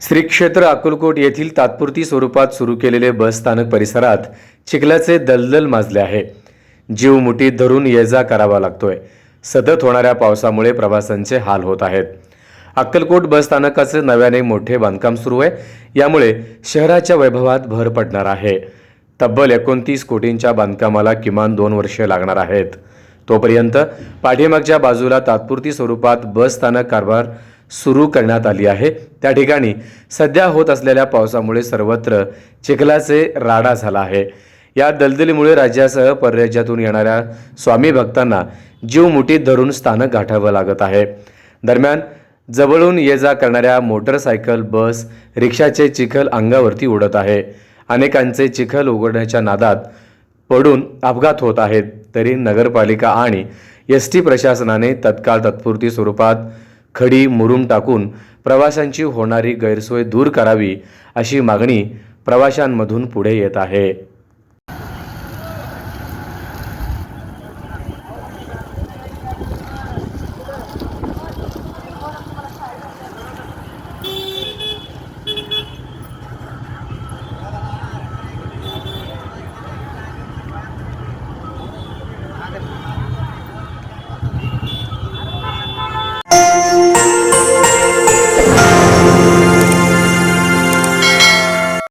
श्री क्षेत्र अक्कलकोट येथील तात्पुरती स्वरूपात सुरू केलेले बस स्थानक परिसरात चिखलाचे दलदल माजले आहे. जीव मुठीत धरून ये जा करावा लागतोय. सतत होणाऱ्या पावसामुळे प्रवाशांचे हाल होत आहेत. अक्कलकोट बस स्थानकाचे नव्याने मोठे बांधकाम सुरू आहे. यामुळे शहराच्या वैभवात भर पडणार आहे. तब्बल एकोणतीस कोटींच्या बांधकामाला किमान दोन वर्षे लागणार आहेत. तोपर्यंत पाठीमागच्या बाजूला तात्पुरती स्वरूपात बस स्थानक कारभार सुरू करण्यात आली आहे. त्या ठिकाणी सध्या होत असलेल्या पावसामुळे सर्वत्र चिखलाचे राडा झाला आहे. या दलदलीमुळे राज्यासह परराज्यातून येणाऱ्या स्वामी भक्तांना जीव मुठीत धरून स्थानक गाठावं लागत आहे. दरम्यान जवळून ये जा करणाऱ्या मोटरसायकल बस रिक्षाचे चिखल अंगावरती उडत आहे. अनेकांचे चिखल उघडण्याच्या नादात पडून अपघात होत आहेत. तरी नगरपालिका आणि एस टी प्रशासनाने तत्काळ तत्पुरती स्वरूपात खडी मुरुम टाकून प्रवाशांची होणारी गैरसोय दूर करावी अशी मागणी प्रवाशांमधून पुढे येत आहे.